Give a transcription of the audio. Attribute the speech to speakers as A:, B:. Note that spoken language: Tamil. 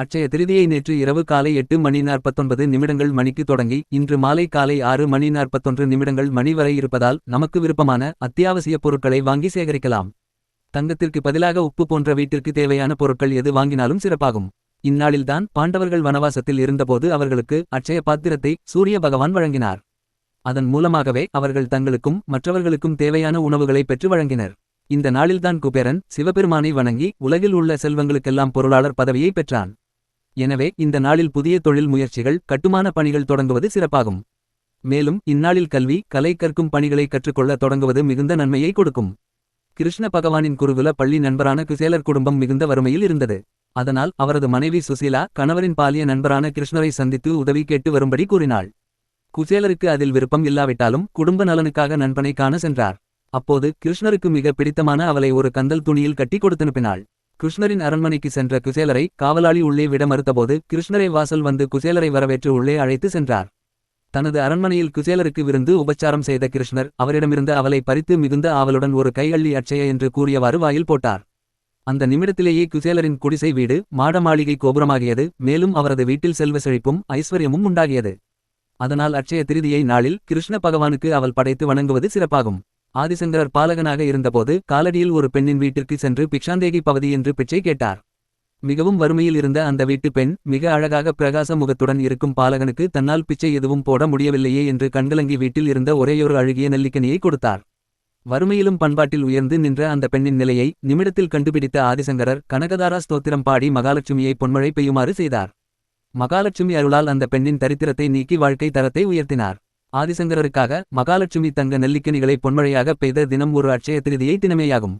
A: அட்சய திருதியை நேற்று இரவு காலை எட்டு மணி நாற்பத்தொன்பது நிமிடங்கள் மணிக்கு தொடங்கி இன்று மாலை காலை ஆறு மணி நாற்பத்தொன்று நிமிடங்கள் மணி வரை இருப்பதால் நமக்கு விருப்பமான அத்தியாவசிய பொருட்களை வாங்கி சேகரிக்கலாம். தங்கத்திற்கு பதிலாக உப்பு போன்ற வீட்டிற்கு தேவையான பொருட்கள் எது வாங்கினாலும் சிறப்பாகும். இந்நாளில்தான் பாண்டவர்கள் வனவாசத்தில் இருந்தபோது அவர்களுக்கு அட்சய பாத்திரத்தை சூரிய பகவான் வழங்கினார். அதன் மூலமாகவே அவர்கள் தங்களுக்கும் மற்றவர்களுக்கும் தேவையான உணவுகளை பெற்று வழங்கினர். இந்த நாளில்தான் குபேரன் சிவபெருமானை வணங்கி உலகில் உள்ள செல்வங்களுக்கெல்லாம் பொருளாளர் பதவியை பெற்றான். எனவே இந்த நாளில் புதிய தொழில் முயற்சிகள் கட்டுமான பணிகள் தொடங்குவது சிறப்பாகும். மேலும் இந்நாளில் கல்வி கலை கற்கும் பணிகளை கற்றுக்கொள்ள தொடங்குவது மிகுந்த நன்மையை கொடுக்கும். கிருஷ்ண பகவானின் குருகுல பள்ளி நண்பரான குசேலர் குடும்பம் மிகுந்த வறுமையில் இருந்தது. அதனால் அவரது மனைவி சுசீலா கணவரின் பாலிய நண்பரான கிருஷ்ணரை சந்தித்து உதவி கேட்டு வரும்படி கூறினாள். குசேலருக்கு அதில் விருப்பம் இல்லாவிட்டாலும் குடும்ப நலனுக்காக நண்பனை காண சென்றார். அப்போது கிருஷ்ணருக்கு மிக பிடித்தமான அவளை ஒரு கந்தல் துணியில் கட்டி கொடுத்தனுப்பினாள். கிருஷ்ணரின் அரண்மனைக்கு சென்ற குசேலரை காவலாளி உள்ளே விட மறுத்தபோது கிருஷ்ணரை வாசல் வந்து குசேலரை வரவேற்று உள்ளே அழைத்து சென்றார். தனது அரண்மனையில் குசேலருக்கு விருந்து உபச்சாரம் செய்த கிருஷ்ணர் அவரிடமிருந்த அவளை பறித்து மிகுந்த ஆவலுடன் ஒரு கை அள்ளி அட்சய என்று கூறியவாறு வாயில் போட்டார். அந்த நிமிடத்திலேயே குசேலரின் குடிசை வீடு மாட மாளிகை கோபுரமாகியது மேலும் அவரது வீட்டில் செல்வ செழிப்பும் ஐஸ்வர்யமும் உண்டாகியது. அதனால் அட்சய திருதியை நாளில் கிருஷ்ண பகவானுக்கு அவள் படைத்து வணங்குவது சிறப்பாகும். ஆதிசங்கரர் பாலகனாக இருந்தபோது காலடியில் ஒரு பெண்ணின் வீட்டிற்கு சென்று பிக்ஷாந்தேகி பவதி என்று பிச்சை கேட்டார். மிகவும் வறுமையில் இருந்த அந்த வீட்டு பெண் மிக அழகாக பிரகாச முகத்துடன் இருக்கும் பாலகனுக்கு தன்னால் பிச்சை எதுவும் போட முடியவில்லையே என்று கண்கலங்கி வீட்டில் இருந்த ஒரேயொரு அழுகிய நெல்லிக்கனியை கொடுத்தார். வறுமையிலும் பண்பாட்டில் உயர்ந்து நின்ற அந்த பெண்ணின் நிலையை நிமிடத்தில் கண்டுபிடித்த ஆதிசங்கரர் கனகதாரா ஸ்தோத்திரம் பாடி மகாலட்சுமியை பொன்மழை பெய்யுமாறு செய்தார். மகாலட்சுமி அருளால் அந்த பெண்ணின் தரித்திரத்தை நீக்கி வாழ்க்கை தரத்தை உயர்த்தினார். ஆதிசங்கரருக்காக மகாலட்சுமி தங்க நெல்லிக்கனிகளை பொன்மழையாக பெய்த தினம் ஒரு அட்சய திருதியை தினமேயாகும்.